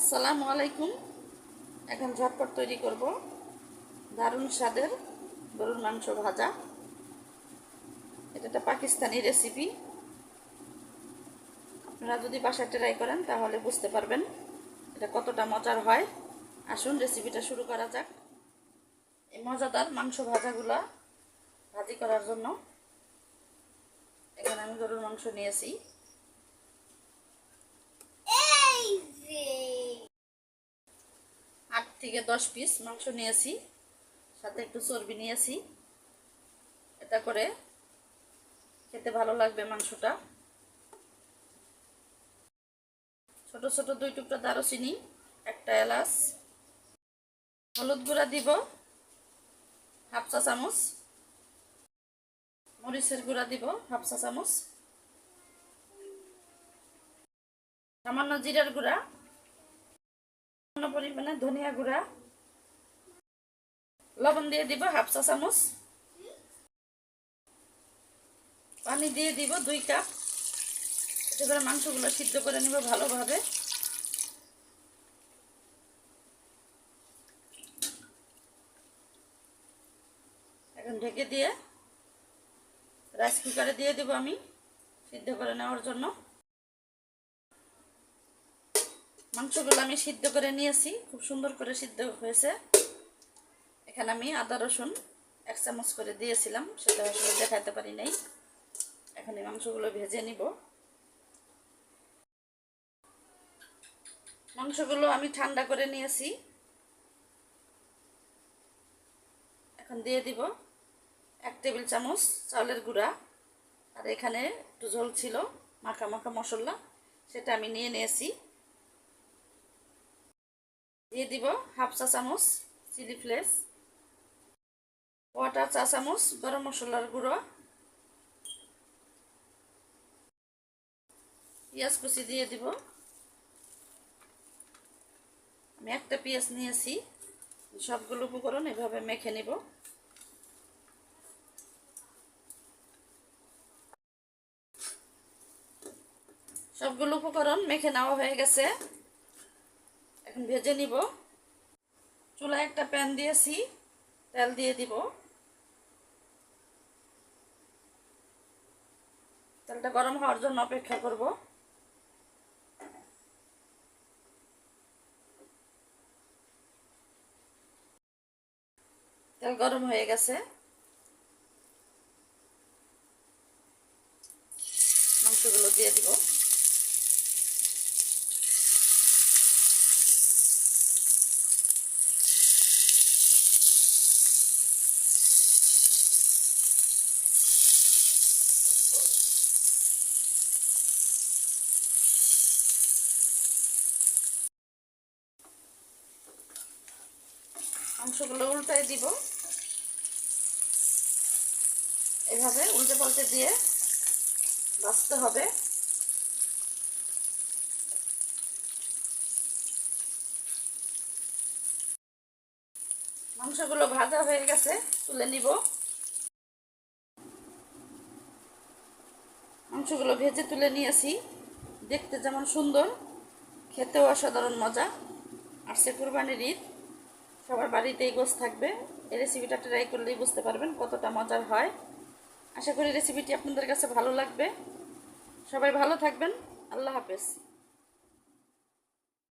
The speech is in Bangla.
আসসালামু আলাইকুম। এখন ঝটপট তৈরি করব দারুণ স্বাদের গরুর মাংস ভাজা। এটা একটা পাকিস্তানি রেসিপি আপনারা যদি বাসায় ট্রাই করেন, তাহলে বুঝতে পারবেন এটা কতটা মজার হয়। আসুন রেসিপিটা শুরু করা যাক। এই মজাদার মাংস ভাজাগুলা ভাজি করার জন্য। এখানে আমি গরুর মাংস নিয়েছি। থেকে দশ পিস মাংস নিয়েছি, সাথে একটু চর্বি নিয়েছি। এটা করে খেতে ভালো লাগবে মাংসটা। ছোট ছোট দুই টুকরা দারুচিনি, একটা এলাচ। হলুদ গুঁড়া দিব, হাফ চা চামচ। মরিচের গুঁড়া দিব, হাফ চা চামচ। সামান্য জিরার গুঁড়া পরিমাণে ধনিয়া গুঁড়া, লবণ দিয়ে দিব হাফ চা চামচ। পানি দিয়ে দিব দুই কাপ। এবারে মাংসগুলো সিদ্ধ করে নিব ভালোভাবে। এখন ঢেকে দিয়ে রাইস কুকারে দিয়ে দিব আমি সিদ্ধ করে নেওয়ার জন্য। মাংসগুলো আমি সিদ্ধ করে নিয়েছি। খুব সুন্দর করে সিদ্ধ হয়েছে। এখানে আমি আদা, রসুন এক চামচ করে দিয়েছিলাম। সেটা আসলে দেখাতে পারি নাই। এখন এই মাংসগুলো ভেজে নিব। মাংসগুলো আমি ঠান্ডা করে নিয়েছি। এখন দিয়ে দিব এক টেবিল চামচ চাউলের গুঁড়া। আর এখানে একটু ঝোল ছিল, মাখা মাখা মশলা, সেটা আমি নিয়ে নিয়েছি। দিয়ে দিব হাফ চা চামচ চিলি ফ্লেক্স, ওয়াটার চা চামচ, গরম মশলার গুঁড়ো, পেঁয়াজ কুচি দিয়ে দিব। আমি একটা পেঁয়াজ নিয়েছি, সবগুলো উপকরণ এভাবে মেখে নিব। সবগুলো উপকরণ মেখে নেওয়া হয়ে গেছে। এখন ভেজে নিব। চুলায় একটা প্যান দিয়েছি, তেল দিয়ে দিব। তেলটা গরম হওয়ার জন্য অপেক্ষা করব। তেল গরম হয়ে গেছে। মাংসগুলো দিয়ে দিব। মাংসগুলো উল্টাই দিব। এভাবে উল্টে পাল্টে দিয়ে বাঁচতে হবে। মাংসগুলো ভাজা হয়ে গেছে, তুলে নিব। মাংসগুলো ভেজে তুলে নিয়েছি। দেখতে যেমন সুন্দর, খেতেও অসাধারণ মজা। আর সে কুরবানির ঈদ। সবার বাড়িতেই গোস থাকবে। এই রেসিপিটা ট্রাই করলেই বুঝতে পারবেন কতটা মজার হয়। আশা করি রেসিপিটি আপনাদের কাছে ভালো লাগবে। সবাই ভালো থাকবেন। আল্লাহ হাফেজ।